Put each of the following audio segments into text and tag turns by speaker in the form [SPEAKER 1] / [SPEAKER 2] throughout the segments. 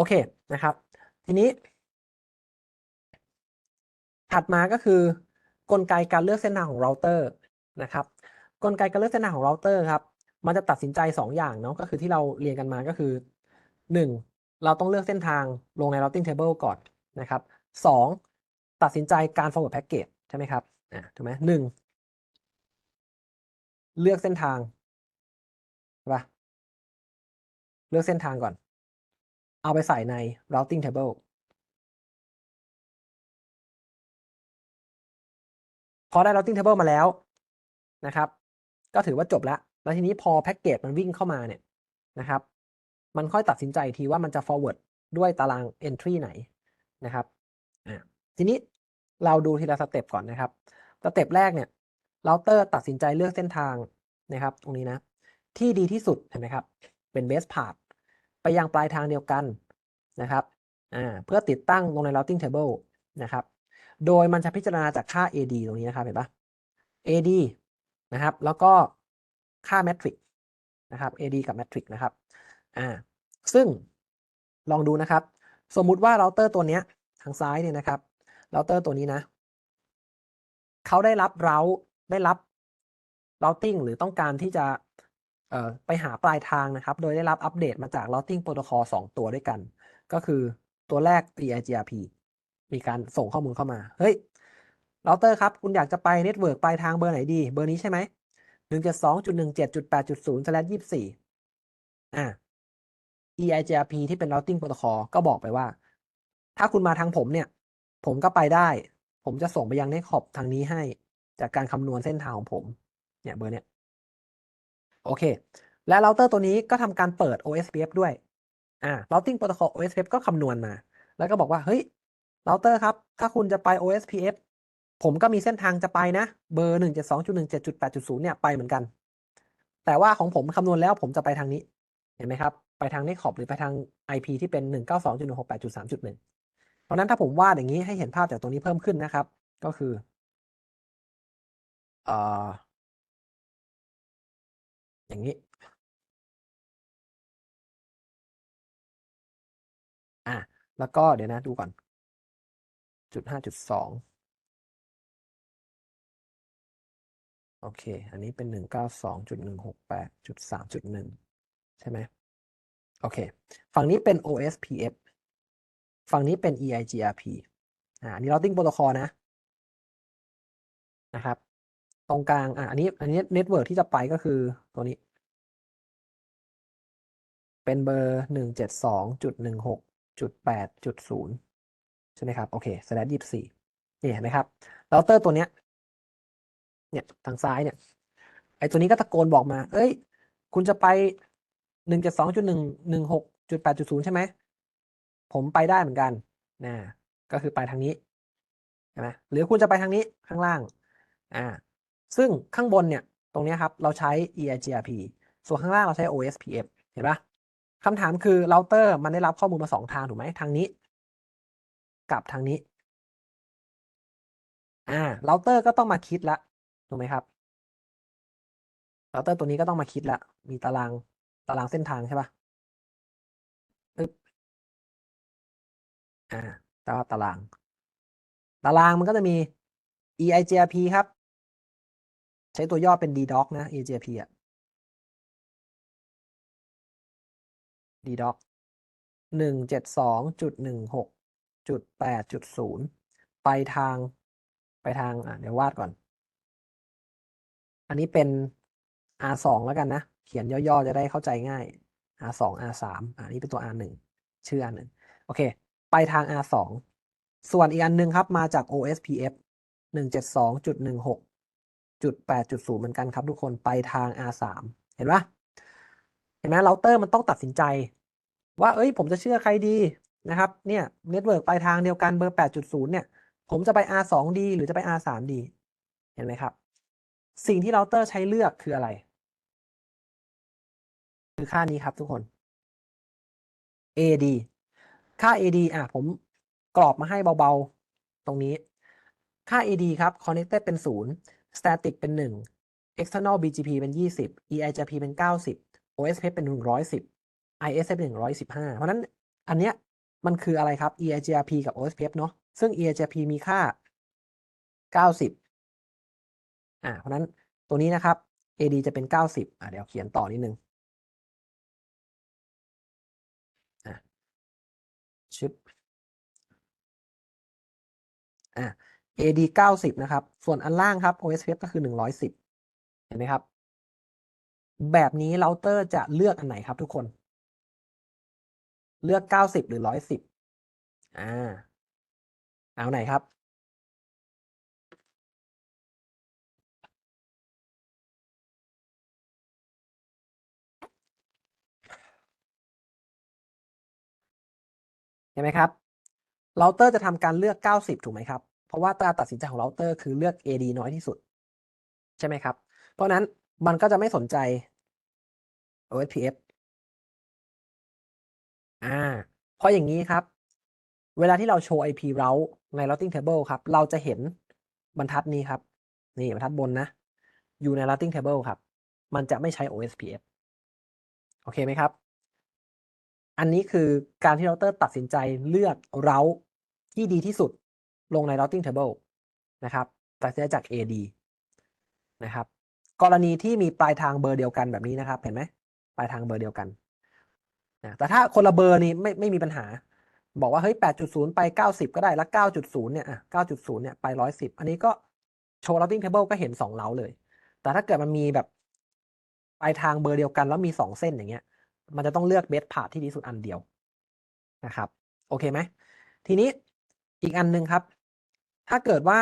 [SPEAKER 1] โอเคนะครับ ทีนี้ ถัดมาก็คือกลไกการเลือกเส้นทางของเราเตอร์นะครับ กลไกการเลือกเส้นทางของเราเตอร์ครับมันจะตัดสินใจ 2 อย่างเนาะก็คือที่เราเรียนกันมาก็คือ 1. เราต้องเลือกเส้นทางลงใน routing table ก่อนนะครับ 2. ตัดสินใจการ forward package ใช่ไหมครับอ่าถูกไหมหนึ่งเลือกเส้นทางใช่ปะเลือกเส้นทางก่อน เอาไปใส่ใน routing table พอได้ routing table มาแล้วนะครับ ก็ถือว่าจบแล้ว แล้วทีนี้พอแพ็กเกจมันวิ่งเข้ามาเนี่ยนะครับ มันค่อยตัดสินใจทีว่ามันจะ forward ด้วยตาราง entry ไหนนะครับ ทีนี้เราดูทีละสเต็ปก่อนนะครับ สเต็ปแรกเนี่ย เราเตอร์ตัดสินใจเลือกเส้นทางนะครับ ตรงนี้นะ ที่ดีที่สุดเห็นไหมครับ เป็น best path ไปยังปลายทางเดียวกันนะครับเพื่อติดตั้งลงใน routing table นะครับ โดยมันจะพิจารณาจากค่า AD ตรงนี้นะครับเห็นปะ AD นะครับ แล้วก็ค่า matrix นะครับ AD กับ matrix นะครับอ่าซึ่งลองดูนะครับ สมมุติว่าเราเตอร์ตัวเนี้ยทางซ้ายเนี่ยนะครับเราเตอร์ตัวนี้นะเขาได้รับเราได้รับ routing หรือต้องการที่จะ ไปหาปลายทางนะครับ โดยได้รับอัปเดตมาจาก routing protocol 2 ตัวด้วยกัน ก็คือตัวแรก EIGRP มีการส่งข้อมูลเข้ามา เฮ้ยเราเตอร์ครับ คุณอยากจะไปเน็ตเวิร์กปลายทางเบอร์ไหนดี เบอร์นี้ใช่ไหมหนึ่งเจ็ดสองจุดหนึ่งเจ็ดจุดแปดจุดศูนย์สแลยี่สี่อ่า EIGRP ที่เป็น routing protocol ก็บอกไปว่า ถ้าคุณมาทางผมเนี่ย ผมก็ไปได้ ผมจะส่งไปยังเน็ตขอบทางนี้ให้ จากการคำนวณเส้นทางของผม เนี่ยเบอร์เนี่ย โอเค และเราเตอร์ตัวนี้ก็ทำการเปิด OSPF ด้วยอ่า routing protocol OSPF ก็คำนวณมา แล้วก็บอกว่าเฮ้ยเราเตอร์ครับ ถ้าคุณจะไป OSPF ผมก็มีเส้นทางจะไปนะ เบอร์หนึ่งจ็ดสองจุดหนึ่งเจ็ดจุดแปดจุดศูนย์เนี่ยไปเหมือนกัน แต่ว่าของผมคำนวณแล้วผมจะไปทางนี้ เห็นไหมครับ ไปทางในขอบหรือไปทาง IP ที่เป็นหนึ่งเก้าสองจุดหนึ่งหกแปดจุดสามจุดหนึ่งเพราะนั้นถ้าผมวาดอย่างนี้ให้เห็นภาพจากตรงนี้เพิ่มขึ้นนะครับ ก็คือเอ่อ อย่างนี้ อะ แล้วก็เดี๋ยวนะดูก่อน จุดห้าจุดสองโอเค อันนี้เป็นหนึ่งเก้าสองจุดหนึ่งหกแปดจุดสามจุดหนึ่งใช่ไหมโอเค ฝั่งนี้เป็น OSPF ฝั่งนี้เป็น EIGRP อ่านนี้ routing protocol นะ นะครับ ตรงกลาง อ่าอันนี้ อันนี้ network ที่จะไปก็คือตัวนี้ เป็นเบอร์หนึ่งเจ็ดสองจุดหนึ่งหกจุดแปดจุดศูนย์ใช่ไหมครับ โอเค slash ยี่สิบสี่นี่เห็นไหมครับเราเตอร์ตัวเนี้ย เนี่ยทางซ้ายเนี่ย ไอ้ตัวนี้ก็ตะโกนบอกมา เอ้ย คุณจะไปหนึ่งเจ็ดสองจุดหนึ่งหนึ่งหกจุดแปดจุดศูนย์ใช่ไหม ผมไปได้เหมือนกันนะก็คือไปทางนี้ใช่ไหมหรือคุณจะไปทางนี้ข้างล่าง อ่า ซึ่งข้างบนเนี่ยตรงนี้ครับเราใช้ EIGRP ส่วนข้างล่างเราใช้ OSPF เห็นปะคำถามคือเราเตอร์มันได้รับข้อมูลมาสองทางถูกไหมทางนี้ กับทางนี้อ่าเราเตอร์ก็ต้องมาคิดละถูกไหมครับเราเตอร์ตัวนี้ก็ต้องมาคิดละมีตารางตารางเส้นทางใช่ปะปึ๊บอ่าตาราตารางตารางมันก็จะมี EIGRP ครับ ใช้ตัวย่อเป็น DDoc นะ EIGRP อะ DDoc หนึ่งเจ็ดสองจุดหนึ่งหกจุดแปดจุดศูนย์ไปทาง ไปทางอะเดี๋ยววาดก่อน อันนี้เป็น R สองแล้วกันนะ เขียนย่อๆจะได้เข้าใจง่าย R สอง R สามอันนี้เป็นตัว R หนึ่งชื่อ R หนึ่งโอเค ไปทาง R สองส่วนอีกอันหนึงครับมาจาก OSPF หนึ่งเจ็ดสองจุดหนึ่งหก จุดแปดจุดศูนย์เหมือนกันครับทุกคนไปทาง R สามเห็นปะเห็นไหมเราเตอร์มันต้องตัดสินใจ ว่าเอ้ย ผมจะเชื่อใครดีนะครับเนี่ยเน็ตเวิร์กปลายทางเดียวกันเบอร์แปดจุดศูนย์เนี่ย ผมจะไป R สองดี หรือจะไป R สามดีเห็นไหมครับ สิ่งที่เราเตอร์ใช้เลือกคืออะไร คือค่านี้ครับทุกคน AD ค่า AD อะผมกรอบมาให้เบาๆ ตรงนี้ ค่า AD ครับ connected เป็น 0 static เป็น 1 external BGP เป็น 20 EIGRP เป็น 90 OSPF เป็น 110 ISF เป็น115 เพราะนั้นอันเนี้ยมันคืออะไรครับ EIGRP กับ OSPF เนอะซึ่ง EIGRP มีค่า 90อ่าเพราะนั้นตัวนี้นะครับ AD จะเป็น 90อ่าเดี๋ยวเขียนต่อนิดนึงอะชึบอะ AD 90 นะครับ ส่วนอันล่างครับ OSPF ก็คือ 110 เห็นไหมครับ แบบนี้เราเตอร์จะเลือกอันไหนครับทุกคน เลือก 90 หรือ 110 อ่า เอาไหนครับ เห็นไหมครับเราเตอร์จะทำการเลือก 90 ถูกไหมครับ เพราะว่าการตัดสินใจของเราเตอร์คือเลือก AD น้อยที่สุด ใช่ไหมครับ เพราะนั้นมันก็จะไม่สนใจ OSPF อ่าเพราะอย่างนี้ครับ เวลาที่เราโชว์ IP route ใน routing table ครับ เราจะเห็นบรรทัดนี้ครับ นี่บรรทัดบนนะ อยู่ใน routing table ครับ มันจะไม่ใช้ OSPF โอเคไหมครับ อันนี้คือการที่เราเตอร์ตัดสินใจเลือก route ที่ดีที่สุด ลงใน routing table นะครับตัดสินจาก AD นะครับ กรณีที่มีปลายทางเบอร์เดียวกันแบบนี้นะครับ เห็นไหมปลายทางเบอร์เดียวกันนะแต่ถ้าคนละเบอร์นี่ไม่ไม่มีปัญหา บอกว่าเฮ้ย 8.0 ไป 90 ก็ได้ แล้ว 9.0 เนี่ยอะ9.0 เนี่ยไป 110 อันนี้ก็โชว์ routing table ก็เห็น 2 เล้าเลย แต่ถ้าเกิดมันมีแบบปลายทางเบอร์เดียวกันแล้วมี 2 เส้นอย่างเงี้ย มันจะต้องเลือกเบสพา t ที่ดีสุดอันเดียวนะครับ โอเคไหม ทีนี้อีกอันหนึ่งครับ ถ้าเกิดว่า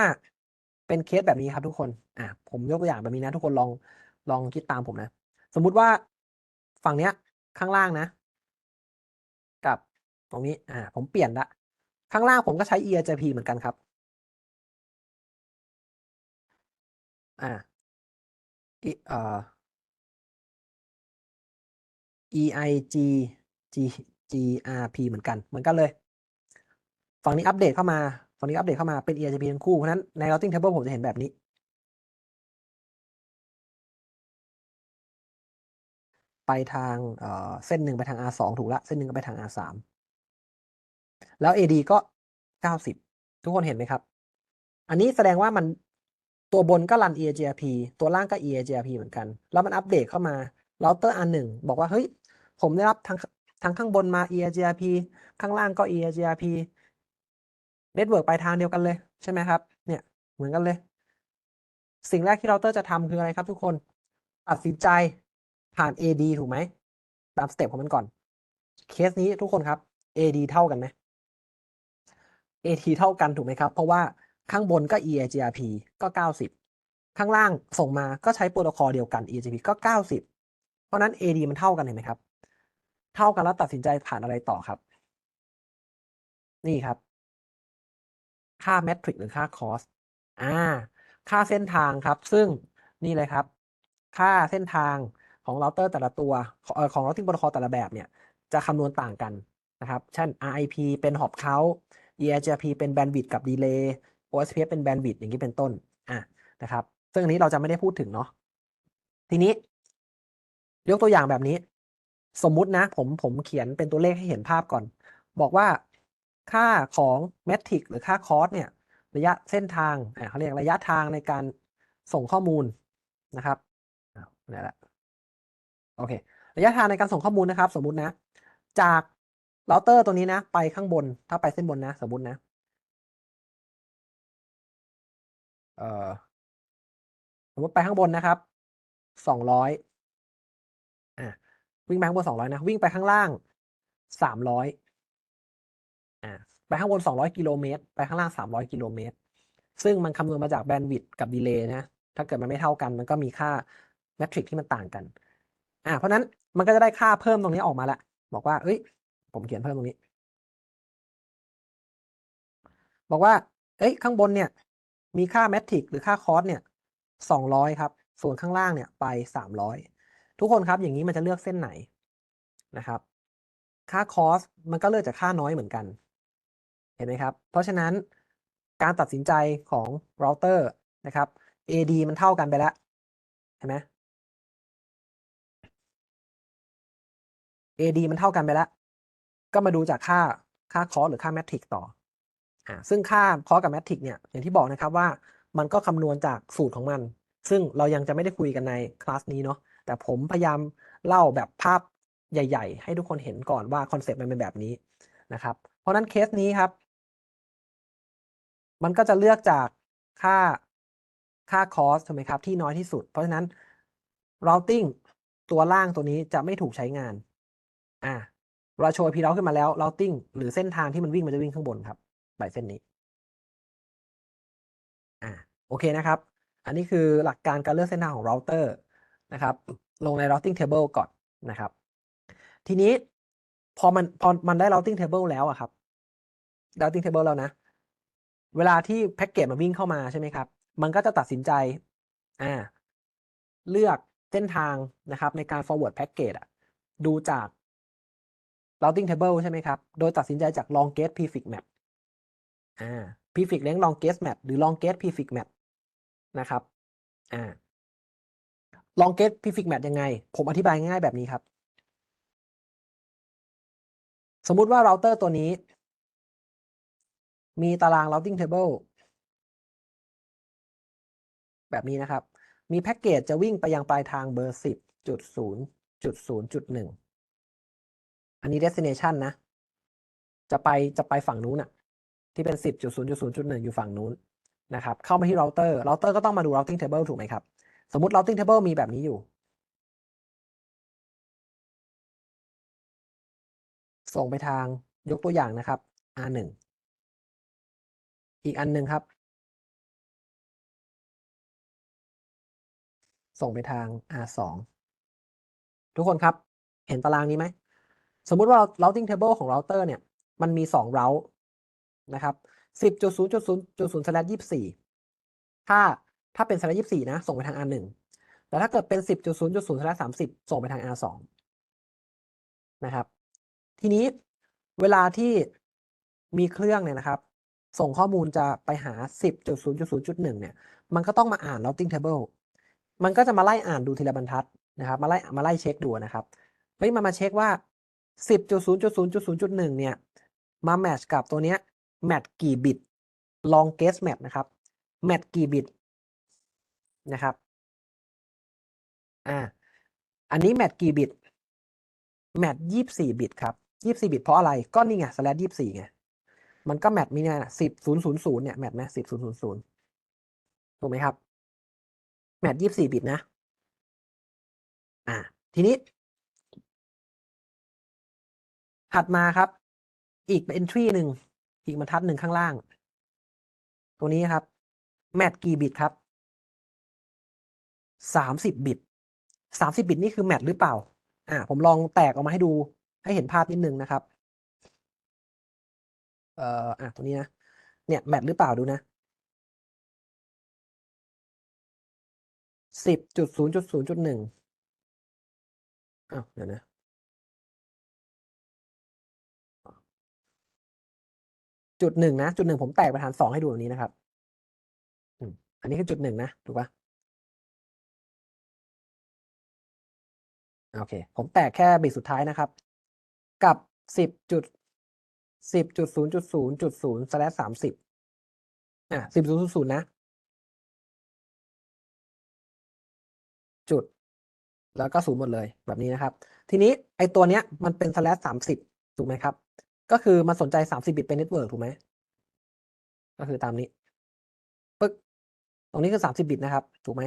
[SPEAKER 1] เป็นเคสแบบนี้ครับทุกคน อะผมยกตัวอย่างแบบนี้นะ ทุกคนลองลองคิดตามผมนะ สมมุติว่าฝั่งเนี้ยข้างล่างนะ กับตรงนี้ อ่า ผมเปลี่ยนละ ข้างล่างผมก็ใช้ EIGRP เหมือนกันครับ อ่าอีเอ่อ EIG G GRP เหมือนกัน เหมือนกันเลย ฝั่งนี้อัปเดตเข้ามา ฝั่งนี้อัปเดตเข้ามาเป็น EIGRP ทั้งคู่ เพราะนั้นใน routing table ผมจะเห็นแบบนี้ ไปทางเเส้นหนึ่งไปทาง R2 ถูกละเส้นหนึ่งก็ไปทาง R3 แล้ว AD ก็ 90 ทุกคนเห็นไหมครับ อันนี้แสดงว่ามันตัวบนก็รัน EIGRP ตัวล่างก็ EIGRP เหมือนกัน แล้วมันอัปเดตเข้ามาเราเตอร์อันหนึ่งบอกว่า เฮ้ย ผมได้รับทางทางข้างบนมา EIGRP ข้างล่างก็ EIGRP เน็ตเวิร์กปลายทางเดียวกันเลยใช่ไหมครับ เนี่ยเหมือนกันเลย สิ่งแรกที่เราเตอร์จะทำคืออะไรครับทุกคนตัดสินใจผ่าน AD ถูกไหมตามสเต็ปของมันก่อน เคสนี้ทุกคนครับ AD เท่ากันไหม AT เท่ากันถูกไหมครับ เพราะว่าข้างบนก็ EIGRP ก็ 90 ข้างล่างส่งมาก็ใช้โปรโตคอลเดียวกัน EIGRP ก็ 90 เพราะนั้น AD มันเท่ากันเห็นไหมครับ เท่ากันแล้วตัดสินใจผ่านอะไรต่อครับ นี่ครับ ค่าแมทริกหรือค่าคอสอ่าค่าเส้นทางครับ ซึ่งนี่เลยครับ ค่าเส้นทางของเราเตอร์แต่ละตัวของเอ่อของ routing protocol แต่ละแบบเนี่ย จะคำนวณต่างกันนะครับ เช่น RIP เป็น hop count EIGRP เป็น bandwidth กับ delay OSPF เป็น bandwidth อย่างนี้เป็นต้นอะนะครับ ซึ่งอันนี้เราจะไม่ได้พูดถึงเนาะทีนี้ ยกตัวอย่างแบบนี้ สมมุตินะ ผมผมเขียนเป็นตัวเลขให้เห็นภาพก่อน บอกว่า ค่าของเมทริกหรือค่าคอสเนี่ยระยะเส้นทางเขาเรียกระยะทางในการส่งข้อมูลนะครับอ้าวไหละโอเค ระยะทางในการส่งข้อมูลนะครับ สมมุตินะ จากเราเตอร์ตัวนี้นะ ไปข้างบนถ้าไปเส้นบนนะ สมมุตินะเออสมมติไปข้างบนนะครับสองร้อยอะวิ่งไปข้างบนสองร้อยนะ วิ่งไปข้างล่างสามร้อย อ่าไปข้างบนสองร้อยกิโลเมตร ไปข้างล่างสามร้อยกิโลเมตร ซึ่งมันคำนวณมาจากแบนด์วิดต์กับดีเลย์นะ ถ้าเกิดมันไม่เท่ากัน มันก็มีค่าแมทริกที่มันต่างกัน อ่า เพราะนั้นมันก็จะได้ค่าเพิ่มตรงนี้ออกมาละ บอกว่า เอ้ย ผมเขียนเพิ่มตรงนี้ บอกว่า เอ้ย ข้างบนเนี่ย มีค่าแมทริกหรือค่าคอสเนี่ยสองร้อยครับ ส่วนข้างล่างเนี่ยไปสามร้อยทุกคนครับ อย่างนี้มันจะเลือกเส้นไหนนะครับ ค่าคอสมันก็เลือกจากค่าน้อยเหมือนกัน เห็นไหมครับ เพราะฉะนั้นการตัดสินใจของเราเตอร์นะครับ AD มันเท่ากันไปแล้ว เห็นไหม AD มันเท่ากันไปแล้ว ก็มาดูจากค่าค่าคอสหรือค่าแมทริกต่ออ่าซึ่งค่าคอสกับแมทริกเนี่ยอย่างที่บอกนะครับว่ามันก็คำนวณจากสูตรของมัน ซึ่งเรายังจะไม่ได้คุยกันในคลาสนี้เนาะแต่ผมพยายามเล่าแบบภาพใหญ่ ๆ ให้ทุกคนเห็นก่อนว่าคอนเซ็ปต์มันเป็นแบบนี้นะครับ เพราะฉะนั้นเคสนี้ครับ มันก็จะเลือกจากค่าค่าคอสถูกไหมครับ ที่น้อยที่สุด เพราะฉะนั้น routing ตัวล่างตัวนี้จะไม่ถูกใช้งาน อ่าเราโชว์พีเราขึ้นมาแล้ว routing หรือเส้นทางที่มันวิ่งมันจะวิ่งข้างบนครับ by เส้นนี้ อ่าโอเคนะครับ อันนี้คือหลักการการเลือกเส้นทางของ router นะครับ ลงใน routing table ก่อนนะครับ ทีนี้พอมันพอมันได้ routing table แล้วอะครับ routing table แล้วนะ เวลาที่แพ็กเกจมันวิ่งเข้ามาใช่ไหมครับ มันก็จะตัดสินใจอ่าเลือกเส้นทางนะครับในการ forward package อะดูจาก routing table ใช่ไหมครับ โดยตัดสินใจจาก longest prefix map อ่า prefix length longest map หรือ longest prefix map นะครับอ่า longest prefix map ยังไง ผมอธิบายง่ายๆแบบนี้ครับ สมมุติว่า router ตัวนี้ มีตาราง routing table แบบนี้นะครับ มีแพ็กเกจจะวิ่งไปยังปลายทางเบอร์สิบจุดศูนย์จุดศูนย์จุดหนึ่งอันนี้ destination นะ จะไปจะไปฝั่งนู้นอะที่เป็นสิบจุดศูนย์จุดศูนย์จุดหนึ่งอยู่ฝั่งนู้นนะครับ เข้ามาที่ router router ก็ต้องมาดู routing table ถูกไหมครับ สมมติ routing table มีแบบนี้อยู่ ส่งไปทางยกตัวอย่างนะครับ R1 อีกอันหนึ่งครับ ส่งไปทาง R2 ทุกคนครับ เห็นตารางนี้ไหม สมมุติว่า routing table ของ router เนี่ย มันมี 2 route นะครับ 10.0.0.0 24 ถ้าถ้าเป็น24 นะ ส่งไปทาง R1 แต่ถ้าเกิดเป็น 10.0.0 30 ส่งไปทาง R2 นะครับ ทีนี้เวลาที่มีเครื่องเนี่ยนะครับ ส่งข้อมูลจะไปหา 10.0.0.1 เนี่ย มันก็ต้องมาอ่าน routing table มันก็จะมาไล่อ่านดูทีละบรรทัดนะครับ มาไล่มาไล่เช็คดูนะครับเฮ้ยมันมาเช็คว่า 10.0.0.0.1 เนี่ย มาแมทช์กับตัวเนี้ยแมทกี่บิต longest match นะครับ แมทกี่บิตนะครับ อ่า อันนี้แมทกี่บิต แมทยี่สิบสี่บิตครับยี่สิบสี่บิตเพราะอะไร ก็นี่ไง slash ยี่สิบสี่ไง มันก็แมทมีเนี่ยสิบศูนย์ศูนย์ศูนย์เนี่ยแมทไหมสิบศูนย์ศูนย์ศูนย์ถูกไหมครับ แมทยี่สิบสี่บิตนะ อ่า ทีนี้ ถัดมาครับ อีก entry หนึ่ง อีกบรรทัดหนึ่งข้างล่าง ตัวนี้ครับ แมทกี่บิตครับสามสิบบิตสามสิบบิตนี่คือแมทหรือเปล่า อ่า ผมลองแตกออกมาให้ดูให้เห็นภาพนิดนึงนะครับ เอ่ออะตัวนี้นะเนี่ยแมทหรือเปล่าดูนะสิบจุดศูนย์จุดศูนย์จุดหนึ่งอ้าวเดี๋ยวนะจุดหนึ่งนะจุดหนึ่งผมแตกไปฐานสองให้ดูแบบนี้นะครับอันนี้คือจุดหนึ่งนะถูกปะโอเค ผมแตกแค่บิตสุดท้ายนะครับ กับสิบจุด สิบจุดศูนย์จุดศูนย์จุดศูนย์สแลสสามสิบอะสิบศูนย์ศูนย์นะ จุด แล้วก็ศูนย์หมดเลยแบบนี้นะครับ ทีนี้ไอตัวเนี้ยมันเป็นสแลสสามสิบถูกไหมครับ ก็คือมันสนใจสามสิบบิตเป็นเน็ตเวิร์กถูกไหม ก็คือตามนี้ปึ๊กตรงนี้คือสามสิบบิตนะครับ ถูกไหม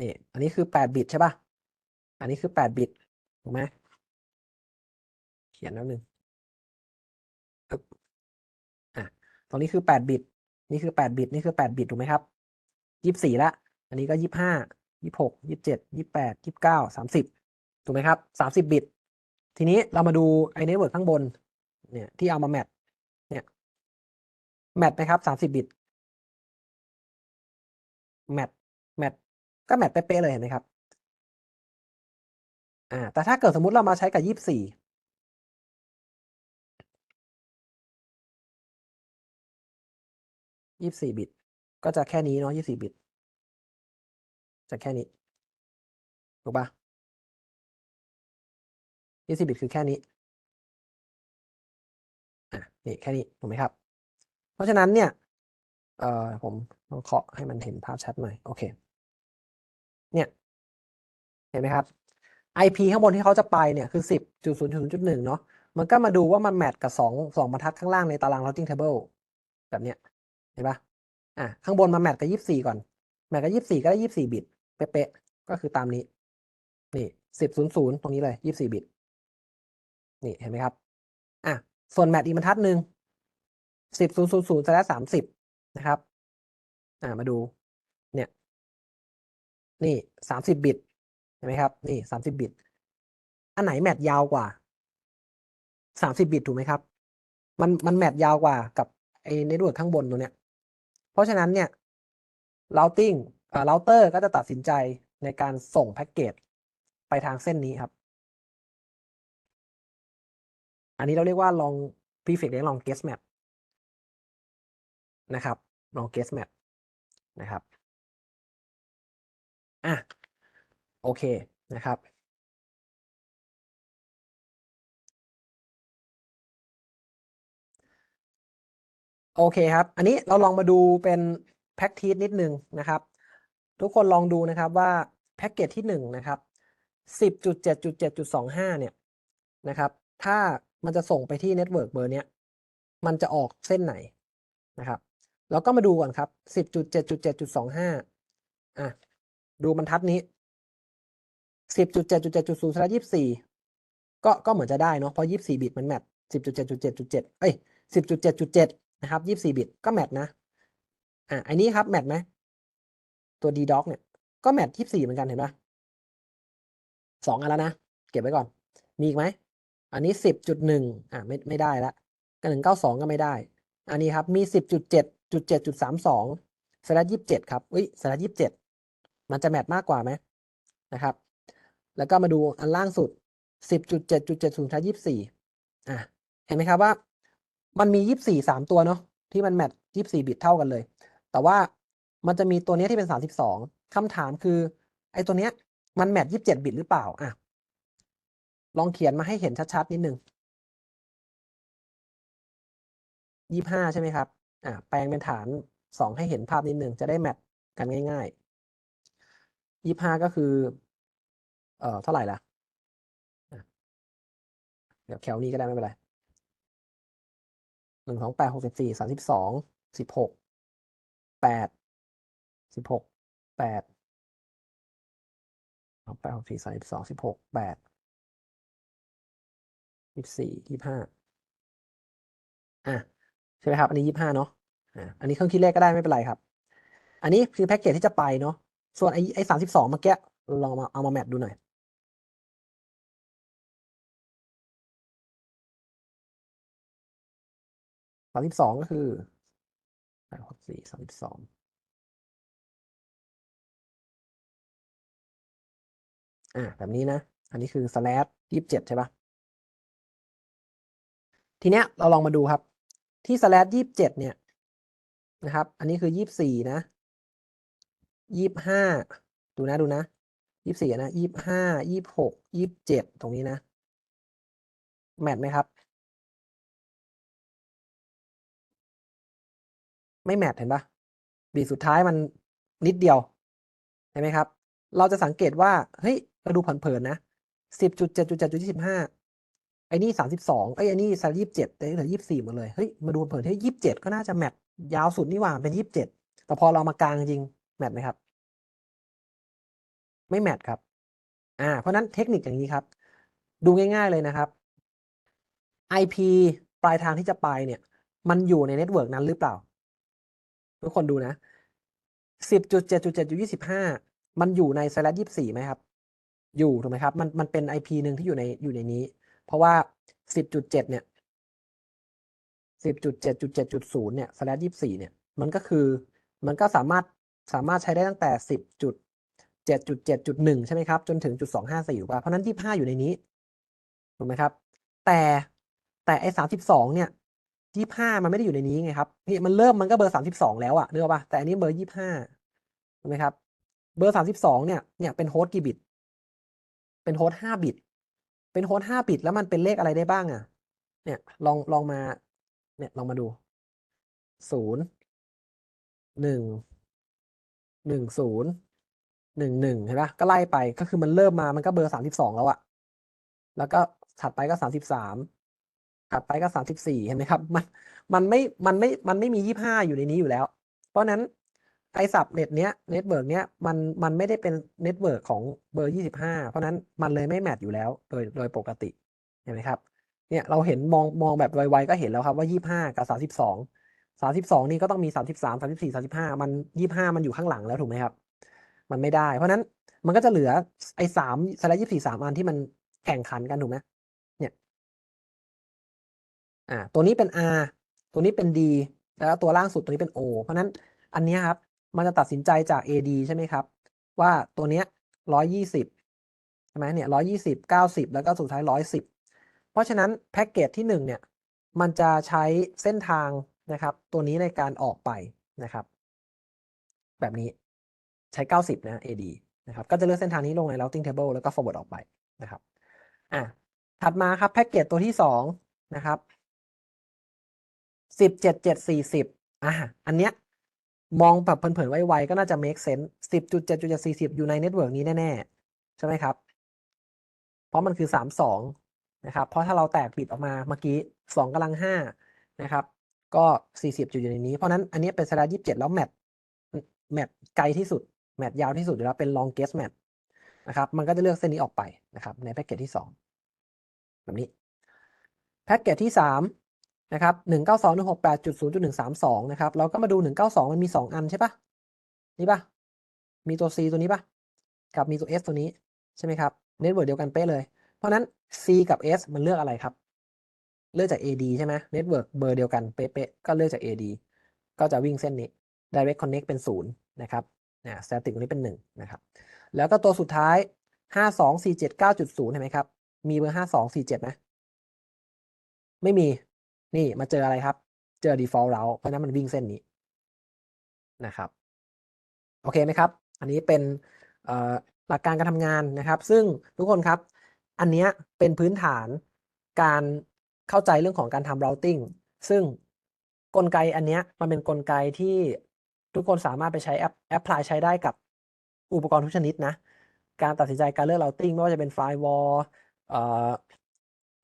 [SPEAKER 1] นี่ อันนี้คือแปดบิตใช่ป่ะ อันนี้คือแปดบิต ถูกไหมเขียนแล้วหนึ่งอะตรงนี้คือแปดบิต นี่คือแปดบิต นี่คือแปดบิตถูกไหมครับยี่สิบสี่ละ อันนี้ก็ยี่สิบห้ายี่สิบหกยี่สิบเจ็ดยี่สิบแปดยี่สิบเก้าสามสิบถูกไหมครับสามสิบบิต ทีนี้เรามาดูไอเน็ตเวิร์กข้างบน เนี่ยที่เอามาแมทเนี่ยแมทไหมครับสามสิบบิตแมทแมทก็แมทเป๊ะๆเลยเห็นไหมครับ อ่าแต่ถ้าเกิดสมมุติเรามาใช้กับยี่สิบสี่ยี่สิบสี่บิต ก็จะแค่นี้เนาะยี่สิบสี่บิต จะแค่นี้ ถูกปะยี่สิบบิตคือแค่นี้อะนี่แค่นี้ถูกไหมครับ เพราะฉะนั้นเนี่ย เอ่อผมต้องเคาะให้มันเห็นภาพชัดหน่อย โอเค เนี่ย เห็นไหมครับ IP ข้างบนที่เขาจะไปเนี่ยคือสิบจุดศูนย์จุดจุดหนึ่งเนาะมันก็มาดูว่ามันแมทกับสองสองบรรทัดข้างล่างในตาราง routing table แบบเนี้ยเห็นปะอะข้างบนมาแมทกับยี่สิบสี่ก่อน แมทกับยี่สิบสี่ก็ได้ยี่สิบสี่บิตเป๊ะๆก็คือตามนี้ นี่สิบศูนย์ศูนย์ตรงนี้เลยยี่สิบสี่บิต นี่เห็นไหมครับอะส่วนแมทอีกบรรทัดหนึ่งสิบศูนย์ศูนย์ศูนย์สามสิบนะครับอ่ามาดูเนี่ยนี่สามสิบบิต ห็นไหมครับนี่สามสิบบิต อันไหนแมทยาวกว่าสามสิบบิตถูกไหมครับ มันมันแมทยาวกว่ากับไอ้เน็ตเวิร์กข้างบนตัวเนี้ย เพราะฉะนั้นเนี่ย routing อ่า router ก็จะตัดสินใจในการส่งแพ็กเกจไปทางเส้นนี้ครับ อันนี้เราเรียกว่าลอง prefix เรียกลอง guess map นะครับ ลอง guess map นะครับ อะ โอเคนะครับ โอเคครับ อันนี้เราลองมาดูเป็น practice นิดนึงนะครับ ทุกคนลองดูนะครับว่าแพ็กเกจที่หนึ่งนะครับสิบจุดเจ็ดจุดเจ็ดจุดสองห้าเนี่ยนะครับ ถ้ามันจะส่งไปที่เน็ตเวิร์กเบอร์เนี้ยมันจะออกเส้นไหนนะครับเราก็มาดูก่อนครับสิบจุดเจ็ดจุดเจ็ดจุดสองห้าอะ ดูบรรทัดนี้ สิบจุดเจ็ดจุดเจ็ดจุดศูนย์สลับยี่สิบสี่ก็ก็เหมือนจะได้เนาะเพราะยี่สิบสี่บิตมันแมทสิบจุดเจ็ดจุดเจ็ดจุดเจ็ดเอ้ยสิบจุดเจ็ดจุดเจ็ดนะครับยี่สิบสี่บิตก็แมทนะอะอันนี้ครับแมทไหมตัว d doc เนี่ยก็แมทยี่สิบสี่เหมือนกันเห็นปะสองอันแล้วนะ เก็บไว้ก่อน มีอีกไหมอันนี้สิบจุดหนึ่งอะไม่ไม่ได้ละก็หนึ่งเก้าสองก็ไม่ได้ อันนี้ครับมีสิบจุดเจ็ดจุดเจ็ดจุดสามสองสลัดยี่สิบเจ็ดครับอุ้ยสลัดยี่สิบเจ็ดมันจะแมทมากกว่าไหมนะครับ แล้วก็มาดูอันล่างสุดสิบจุดเจ็ดจุดเจ็ดศูนย์สลับสี่อะ เห็นไหมครับว่า มันมียี่สิบสี่สามตัวเนาะที่มันแมทยี่สิบสี่บิตเท่ากันเลย แต่ว่ามันจะมีตัวนี้ที่เป็นสามสิบสองคำถามคือ ไอ้ตัวเนี้ยมันแมทยี่สิบเจ็ดบิตหรือเปล่า อะ ลองเขียนมาให้เห็นชัดๆ นิดนึงยี่ห้าใช่ไหมครับ อะ แปลงเป็นฐานสองให้เห็นภาพนิดนึง จะได้แมทกันง่ายๆยี่ห้าก็คือ เอ่อเท่าไหร่ล่ะเดี๋ยวแคลนี่ก็ได้ไม่เป็นไรหนึ่งสองแปดหกสิบสี่สามสิบสองสิบหกแปดสิบหกแปดสองแปดหกสี่สามสิบสองสิบหกแปดยี่สี่ยี่ห้าอะใช่ไหมครับ อันนี้ยี่ห้าเนาะอะอันนี้เครื่องคิดเลขก็ได้ไม่เป็นไรครับ อันนี้คือแพ็กเกจที่จะไปเนาะส่วนไอ้ไอ้สามสิบสองเมื่อกี้ลองมาเอามาแมทดูหน่อย สามสิบสองก็คือหกสี่สามสิบสองอ่าแบบนี้นะ อันนี้คือสแลดยี่สิบเจ็ดใช่ปะทีเนี้ยเราลองมาดูครับ ที่สแลดยี่สิบเจ็ดเนี่ยนะครับ อันนี้คือยี่สิบสี่นะยี่สิบห้าดูนะดูนะยี่สิบสี่นะยี่สิบห้ายี่สิบหกยี่สิบเจ็ดตรงนี้นะ แมทไหมครับ ไม่แมทเห็นปะบีสุดท้ายมันนิดเดียวเห็นไหมครับ เราจะสังเกตว่า เฮ้ยเราดูเผินๆนะสิบจุดเจ็ดจุดเจ็ดจุดยี่สิบห้าไอ้นี่สามสิบสองไอ้อ้นี่สามยี่สิบเจ็ดแต่เหลือยี่สิบสี่หมดเลย เฮ้ย มาดูเผินที่ยี่สิบเจ็ดก็น่าจะแมทยาวสุดนี่หว่าเป็นยี่สิบเจ็ดแต่พอเรามากลางจริงแมทไหมครับ ไม่แมทครับ อ่า เพราะนั้นเทคนิคอย่างนี้ครับ ดูง่าย ๆเลยนะครับ IP ปลายทางที่จะไปเนี่ย มันอยู่ในเน็ตเวิร์กนั้นหรือเปล่า ทุกคนดูนะสิบจุดเจ็ดจุดเจ็ดจุดยี่สิบห้ามันอยู่ในสแลดยี่สี่ไหมครับ อยู่ถูกไหมครับ มันมันเป็น IP หนึ่งที่อยู่ในอยู่ในนี้ เพราะว่าสิบจุดเจ็ดเนี่ยสิบจุดเจ็ดจุดเจ็ดจุดศูนย์เนี่ยสแลดยี่สี่เนี่ย มันก็คือมันก็สามารถสามารถใช้ได้ตั้งแต่สิบจุดเจ็ดจุดเจ็ดจุดหนึ่งใช่ไหมครับ จนถึงจุดสองห้าสี่ถูกป่ะเพราะนั้นยี่ห้าอยู่ในนี้ถูกไหมครับ แต่แต่ไอ้สามสิบสองเนี่ย ยี่ห้ามันไม่ได้อยู่ในนี้ไงครับพี่มันเริ่มมันก็เบอร์สามสิบสองแล้วอะนึกออกป่ะแต่อันนี้เบอร์ยี่ห้าถูกไหมครับ เบอร์สามสิบสองเนี่ยเนี่ยเป็นโฮสต์กี่บิต เป็นโฮสต์ห้าบิต เป็นโค้ดห้าบิตแล้วมันเป็นเลขอะไรได้บ้างอะเนี่ยลองลองมา เนี่ยลองมาดูศูนย์หนึ่งหนึ่งศูนย์หนึ่งหนึ่งเห็นปะก็ไล่ไปก็คือมันเริ่มมามันก็เบอร์สามสิบสองแล้วอะแล้วก็ถัดไปก็สามสิบสาม ถัดไปก็สามสิบสี่เห็นไหมครับ มันมันไม่มันไม่มันไม่มียี่ห้าอยู่ในนี้อยู่แล้ว เพราะนั้นไอสับเน็ตเนี้ยเน็ตเวิร์กเนี้ยมันมันไม่ได้เป็นเน็ตเวิร์กของเบอร์ยี่สิบห้าเพราะนั้นมันเลยไม่แมทอยู่แล้วโดยโดยปกติเห็นไหมครับเนี่ยเราเห็นมองมองแบบไวๆก็เห็นแล้วครับว่ายี่ห้ากับสามสิบสองสามสิบสองนี่ก็ต้องมีสามสิบสามสามสิบสี่สามสิบห้ามันยี่ห้ามันอยู่ข้างหลังแล้วถูกไหมครับ มันไม่ได้ เพราะนั้นมันก็จะเหลือไอ้สามสไลด์ยี่สี่สามอันที่มันแข่งขันกันถูกไหม อ่าตัวนี้เป็น R ตัวนี้เป็น D แล้วตัวล่างสุดตัวนี้เป็น O เพราะนั้นอันนี้ครับมันจะตัดสินใจจาก AD ใช่ไหมครับ ว่าตัวเนี้ยร้อยยี่สิบใช่ไหมเนี่ยร้อยยี่สิบเก้าสิบแล้วก็สุดท้ายร้อยสิบเพราะฉะนั้นแพ็กเกจที่หนึ่งเนี่ยมันจะใช้เส้นทางนะครับ ตัวนี้ในการออกไปนะครับ แบบนี้ใช้ 90 นะ AD นะครับก็จะเลือกเส้นทางนี้ลงใน routing table แล้วก็ forward ออกไปนะครับอะถัดมาครับแพ็กเกจตัวที่สองนะครับ สิบเจ็ดเจ็ดสี่สิบอะอันเนี้ยมองแบบเผินๆไวๆก็น่าจะ make sense สิบจุดเจ็ดจุดเจ็ดสี่สิบอยู่ในเน็ตเวิร์กนี้แน่ๆ ใช่ไหมครับ เพราะมันคือสามสองนะครับ เพราะถ้าเราแตกบิดออกมาเมื่อกี้สองกำลังห้านะครับ ก็สี่สิบอยู่ในนี้ เพราะนั้นอันนี้เป็นสไลด์ยี่สิบเจ็ดแล้วแมทแมทไกลที่สุด แมทยาวที่สุดแล้วเป็น longest match นะครับ มันก็จะเลือกเส้นนี้ออกไปนะครับ ในแพ็กเกจที่สองแบบนี้ แพ็กเกจที่สาม นะครับหนึ่งเก้าสองหนึ่งหกแปดจุดศูนย์จุดหนึ่งสามสองนะครับ เราก็มาดูหนึ่งเก้าสองมันมีสองอันใช่ปะนี่ปะมีตัว C ตัวนี้ปะกับมีตัว S ตัวนี้ใช่ไหมครับเน็ตเวิร์กเดียวกันเป๊ะเลย เพราะนั้น C กับ S มันเลือกอะไรครับ เลือกจาก AD ใช่ไหมเน็ตเวิร์กเบอร์เดียวกันเป๊ะๆก็เลือกจาก AD ก็จะวิ่งเส้นนี้ direct connect เป็นศูนย์นะครับนะ static ตรงนี้เป็นหนึ่งนะครับ แล้วก็ตัวสุดท้ายห้าสองสี่เจ็ดเก้าจุดศูนย์เห็นไหมครับ มีเบอร์ห้าสองสี่เจ็ดไหมไม่มี นี่มาเจออะไรครับ เจอ default route เพราะนั้นมันวิ่งเส้นนี้นะครับ โอเคไหมครับ อันนี้เป็นหลักการการทำงานนะครับ ซึ่งทุกคนครับ อันเนี้ยเป็นพื้นฐานการเข้าใจเรื่องของการทำ routing ซึ่งกลไกอันเนี้ยมันเป็นกลไกที่ทุกคนสามารถไปใช้แอปแอปพลายใช้ได้กับอุปกรณ์ทุกชนิดนะ การตัดสินใจการเลือก routing ไม่ว่าจะเป็น firewall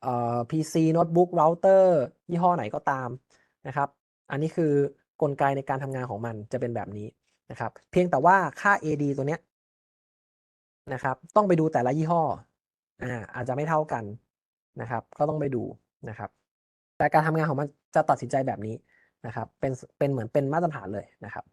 [SPEAKER 1] เอ่อเอ่อ PC notebook router ยี่ห้อไหนก็ตามนะครับ อันนี้คือกลไกในการทำงานของมันจะเป็นแบบนี้นะครับ เพียงแต่ว่าค่า AD ตัวเนี้ยนะครับ ต้องไปดูแต่ละยี่ห้ออ่าอาจจะไม่เท่ากันนะครับ ก็ต้องไปดูนะครับ แต่การทำงานของมันจะตัดสินใจแบบนี้นะครับ เป็นเป็นเหมือนเป็นมาตรฐานเลยนะครับ